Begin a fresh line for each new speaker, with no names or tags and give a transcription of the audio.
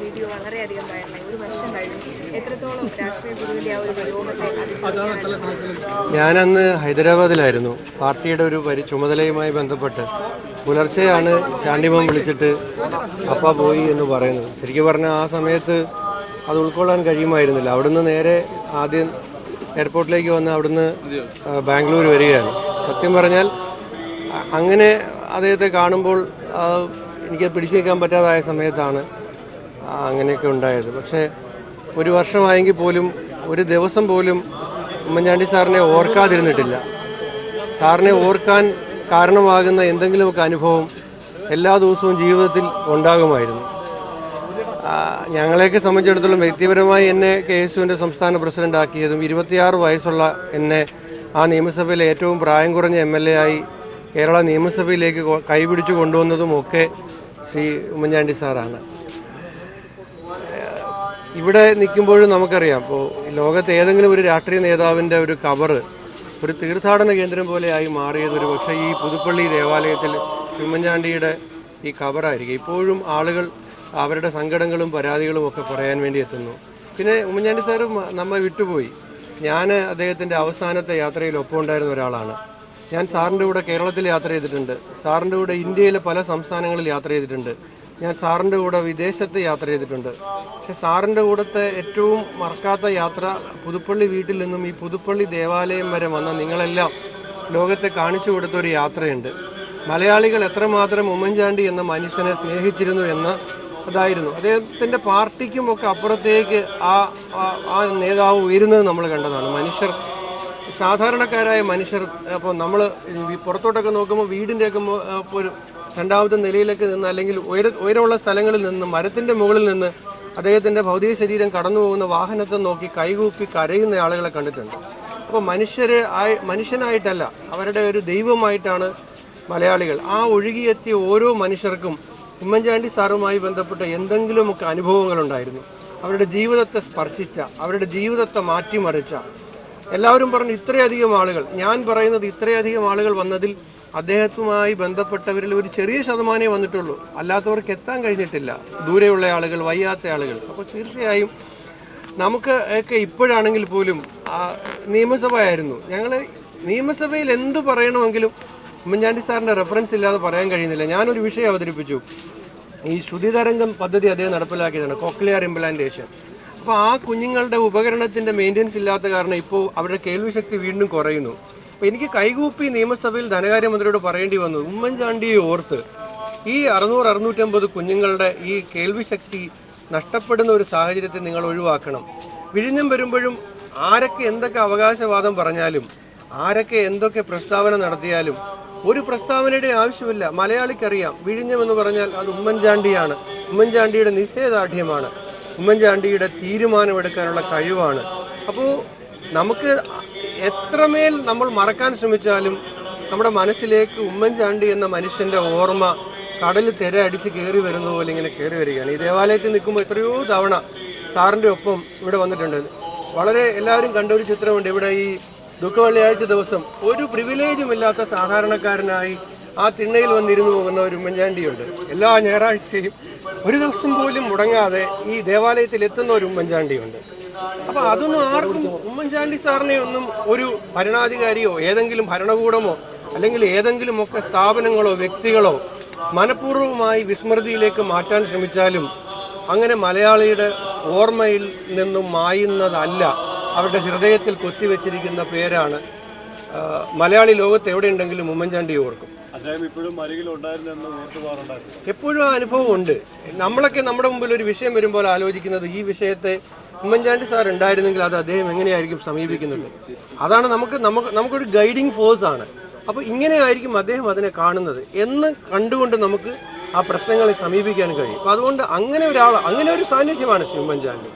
Video ഒരു രാഷ്ട്രീയ
ഞാനന്ന് ഹൈദരാബാദിലായിരുന്നു. പാർട്ടിയുടെ ഒരു പരി ചുമതലയുമായി ബന്ധപ്പെട്ട് പുലർച്ചെയാണ് ചാണ്ടിമം വിളിച്ചിട്ട് അപ്പ പോയി എന്ന് പറയുന്നത്. ശരിക്കും പറഞ്ഞാൽ ആ സമയത്ത് അത് ഉൾക്കൊള്ളാൻ കഴിയുമായിരുന്നില്ല. അവിടുന്ന് നേരെ ആദ്യം എയർപോർട്ടിലേക്ക് വന്ന് അവിടുന്ന് ബാംഗ്ലൂർ വരികയാണ്. സത്യം പറഞ്ഞാൽ അങ്ങനെ അദ്ദേഹത്തെ കാണുമ്പോൾ എനിക്ക് പിടിച്ചു നിൽക്കാൻ പറ്റാതായ സമയത്താണ് അങ്ങനെയൊക്കെ ഉണ്ടായത്. പക്ഷേ ഒരു വർഷമായെങ്കിൽ പോലും ഒരു ദിവസം പോലും ഉമ്മൻചാണ്ടി സാറിനെ ഓർക്കാതിരുന്നിട്ടില്ല. സാറിനെ ഓർക്കാൻ കാരണമാകുന്ന എന്തെങ്കിലുമൊക്കെ അനുഭവം എല്ലാ ദിവസവും ജീവിതത്തിൽ ഉണ്ടാകുമായിരുന്നു. ഞങ്ങളെയൊക്കെ സംബന്ധിച്ചിടത്തോളം വ്യക്തിപരമായി എന്നെ കെ എസ് സംസ്ഥാന പ്രസിഡന്റ് ആക്കിയതും ഇരുപത്തിയാറ് വയസ്സുള്ള എന്നെ ആ നിയമസഭയിലെ ഏറ്റവും പ്രായം കുറഞ്ഞ എ ആയി കേരള നിയമസഭയിലേക്ക് കൈപിടിച്ചു കൊണ്ടുവന്നതും ഒക്കെ ശ്രീ ഉമ്മൻചാണ്ടി സാറാണ്. ഇവിടെ നിൽക്കുമ്പോഴും നമുക്കറിയാം. ഇപ്പോൾ ലോകത്ത് ഏതെങ്കിലും ഒരു രാഷ്ട്രീയ നേതാവിന്റെ ഒരു കവറ് ഒരു തീർത്ഥാടന കേന്ദ്രം പോലെയായി മാറിയത് ഒരു പക്ഷേ ഈ പുതുപ്പള്ളി ദേവാലയത്തിൽ ഉമ്മൻചാണ്ടിയുടെ ഈ കവറായിരിക്കും. ഇപ്പോഴും ആളുകൾ അവരുടെ സങ്കടങ്ങളും പരാതികളും ഒക്കെ പറയാൻ വേണ്ടി എത്തുന്നു. പിന്നെ ഉമ്മൻചാണ്ടി സാറ് നമ്മെ വിട്ടുപോയി. ഞാൻ അദ്ദേഹത്തിന്റെ അവസാനത്തെ യാത്രയിൽ ഒപ്പം ഉണ്ടായിരുന്ന ഒരാളാണ്. ഞാൻ സാറിന്റെ കൂടെ കേരളത്തിൽ യാത്ര ചെയ്തിട്ടുണ്ട്. സാറിന്റെ കൂടെ ഇന്ത്യയിലെ പല സംസ്ഥാനങ്ങളിൽ യാത്ര ചെയ്തിട്ടുണ്ട്. ഞാൻ സാറിന്റെ കൂടെ വിദേശത്ത് യാത്ര ചെയ്തിട്ടുണ്ട്. പക്ഷെ സാറിന്റെ കൂടത്തെ ഏറ്റവും മറക്കാത്ത യാത്ര പുതുപ്പള്ളി വീട്ടിൽ നിന്നും ഈ പുതുപ്പള്ളി ദേവാലയം വരെ വന്ന നിങ്ങളെല്ലാം ലോകത്തെ കാണിച്ചു കൊടുത്ത ഒരു യാത്രയുണ്ട്. മലയാളികൾ എത്രമാത്രം ഉമ്മൻചാണ്ടി എന്ന മനുഷ്യനെ സ്നേഹിച്ചിരുന്നു എന്ന് അതായിരുന്നു. അദ്ദേഹത്തിന്റെ പാർട്ടിക്കും ഒക്കെ അപ്പുറത്തേക്ക് ആ ആ- നേതാവ് ഉയരുന്നത് നമ്മൾ കണ്ടതാണ്. മനുഷ്യർ സാധാരണക്കാരായ മനുഷ്യർ അപ്പോൾ നമ്മൾ പുറത്തോട്ടൊക്കെ നോക്കുമ്പോൾ വീടിന്റെയൊക്കെ ഒരു രണ്ടാമത്തെ നിലയിലൊക്കെ നിന്ന് അല്ലെങ്കിൽ ഉയര ഉയരമുള്ള സ്ഥലങ്ങളിൽ നിന്ന് മരത്തിന്റെ മുകളിൽ നിന്ന് അദ്ദേഹത്തിന്റെ ഭൗതിക ശരീരം കടന്നു പോകുന്ന വാഹനത്തെ നോക്കി കൈകൂപ്പി കരയുന്ന ആളുകളെ കണ്ടിട്ടുണ്ട്. അപ്പോൾ മനുഷ്യരെ ആയി മനുഷ്യനായിട്ടല്ല അവരുടെ ഒരു ദൈവമായിട്ടാണ് മലയാളികൾ. ആ ഒഴുകിയെത്തിയ ഓരോ മനുഷ്യർക്കും ഉമ്മൻചാണ്ടി സാറുമായി ബന്ധപ്പെട്ട എന്തെങ്കിലുമൊക്കെ അനുഭവങ്ങളുണ്ടായിരുന്നു. അവരുടെ ജീവിതത്തെ സ്പർശിച്ച അവരുടെ ജീവിതത്തെ മാറ്റിമറിച്ച എല്ലാവരും പറഞ്ഞു ഇത്രയധികം ആളുകൾ. ഞാൻ പറയുന്നത് ഇത്രയധികം ആളുകൾ വന്നതിൽ അദ്ദേഹത്തുമായി ബന്ധപ്പെട്ടവരിൽ ഒരു ചെറിയ ശതമാനമേ വന്നിട്ടുള്ളൂ. അല്ലാത്തവർക്ക് എത്താൻ കഴിഞ്ഞിട്ടില്ല. ദൂരെയുള്ള ആളുകൾ വയ്യാത്ത ആളുകൾ. അപ്പോൾ തീർച്ചയായും നമുക്ക് ഒക്കെ ഇപ്പോഴാണെങ്കിൽ പോലും നിയമസഭയായിരുന്നു. ഞങ്ങൾ നിയമസഭയിൽ എന്തു പറയണമെങ്കിലും ഉമ്മൻചാണ്ടി സാറിന്റെ റെഫറൻസ് ഇല്ലാതെ പറയാൻ കഴിയുന്നില്ല. ഞാനൊരു വിഷയം അവതരിപ്പിച്ചു. ഈ ശ്രുതിതരംഗം പദ്ധതി അദ്ദേഹം നടപ്പിലാക്കിയതാണ്. കോക്ലിയർ ഇംപ്ലാന്റേഷൻ അപ്പോൾ ആ കുഞ്ഞുങ്ങളുടെ ഉപകരണത്തിന്റെ മെയിന്റെനൻസ് ഇല്ലാത്ത കാരണം ഇപ്പോൾ അവരുടെ കേൾവിശക്തി വീണ്ടും കുറയുന്നു. അപ്പോൾ എനിക്ക് കൈകൂപ്പി നിയമസഭയിൽ ധനകാര്യമന്ത്രിയോട് പറയേണ്ടി വന്നു. ഉമ്മൻചാണ്ടിയെ ഓർത്ത് ഈ അറുന്നൂറ് അറുന്നൂറ്റമ്പത് കുഞ്ഞുങ്ങളുടെ ഈ കേൾവിശക്തി നഷ്ടപ്പെടുന്ന ഒരു സാഹചര്യത്തെ നിങ്ങൾ ഒഴിവാക്കണം. വിഴിഞ്ഞം വരുമ്പോഴും ആരൊക്കെ എന്തൊക്കെ അവകാശവാദം പറഞ്ഞാലും ആരൊക്കെ എന്തൊക്കെ പ്രസ്താവന നടത്തിയാലും ഒരു പ്രസ്താവനയുടെ ആവശ്യമില്ല. മലയാളിക്കറിയാം വിഴിഞ്ഞം എന്ന് പറഞ്ഞാൽ അത് ഉമ്മൻചാണ്ടിയാണ്. ഉമ്മൻചാണ്ടിയുടെ നിശ്ചയദാർഢ്യമാണ് ഉമ്മൻചാണ്ടിയുടെ തീരുമാനമെടുക്കാനുള്ള കഴിവാണ്. അപ്പോൾ നമുക്ക് എത്രമേൽ നമ്മൾ മറക്കാൻ ശ്രമിച്ചാലും നമ്മുടെ മനസ്സിലേക്ക് ഉമ്മൻചാണ്ടി എന്ന മനുഷ്യന്റെ ഓർമ്മ കടൽ തിര അടിച്ച് കയറി വരുന്ന പോലെ ഇങ്ങനെ കയറി വരികയാണ്. ഈ ദേവാലയത്തിൽ നിൽക്കുമ്പോൾ എത്രയോ തവണ സാറിന്റെ ഒപ്പം ഇവിടെ വന്നിട്ടുണ്ട്. വളരെ എല്ലാവരും കണ്ട ഒരു ചിത്രമുണ്ട്. ഇവിടെ ഈ ദുഃഖവെള്ളിയാഴ്ച ദിവസം ഒരു പ്രിവിലേജും ഇല്ലാത്ത സാധാരണക്കാരനായി ആ തിണ്ണയിൽ വന്നിരുന്നു പോകുന്ന ഒരു ഉമ്മൻചാണ്ടിയുണ്ട്. എല്ലാ ഞായറാഴ്ചയും ഒരു ദിവസം പോലും മുടങ്ങാതെ ഈ ദേവാലയത്തിൽ എത്തുന്ന ഒരു ഉമ്മൻചാണ്ടിയുണ്ട്. അപ്പൊ അതൊന്നും ആർക്കും ഉമ്മൻചാണ്ടി സാറിനെ ഒന്നും ഒരു ഭരണാധികാരിയോ ഏതെങ്കിലും ഭരണകൂടമോ അല്ലെങ്കിൽ ഏതെങ്കിലും ഒക്കെ സ്ഥാപനങ്ങളോ വ്യക്തികളോ മനഃപൂർവമായി വിസ്മൃതിയിലേക്ക് മാറ്റാൻ ശ്രമിച്ചാലും അങ്ങനെ മലയാളിയുടെ ഓർമ്മയിൽ നിന്നും മായുന്നതല്ല അവരുടെ ഹൃദയത്തിൽ കൊത്തിവെച്ചിരിക്കുന്ന പേരാണ് മലയാളി ലോകത്ത് എവിടെയുണ്ടെങ്കിലും ഉമ്മൻചാണ്ടി ഓർക്കും. എപ്പോഴും ആ അനുഭവം ഉണ്ട്. നമ്മളൊക്കെ നമ്മുടെ മുമ്പിൽ ഒരു വിഷയം വരുമ്പോൾ ആലോചിക്കുന്നത് ഈ വിഷയത്തെ ഉമ്മൻചാണ്ടി സാർ ഉണ്ടായിരുന്നെങ്കിൽ അത് അദ്ദേഹം എങ്ങനെയായിരിക്കും സമീപിക്കുന്നത്? അതാണ് നമുക്ക് നമുക്ക് നമുക്കൊരു ഗൈഡിങ് ഫോഴ്സ് ആണ്. അപ്പോൾ ഇങ്ങനെയായിരിക്കും അദ്ദേഹം അതിനെ കാണുന്നത് എന്ന് കണ്ടുകൊണ്ട് നമുക്ക് ആ പ്രശ്നങ്ങളെ സമീപിക്കാൻ കഴിയും. അപ്പോൾ അതുകൊണ്ട് അങ്ങനെ ഒരാൾ അങ്ങനെ ഒരു സാന്നിധ്യമാണ് ശ്രീ ഉമ്മൻചാണ്ടി.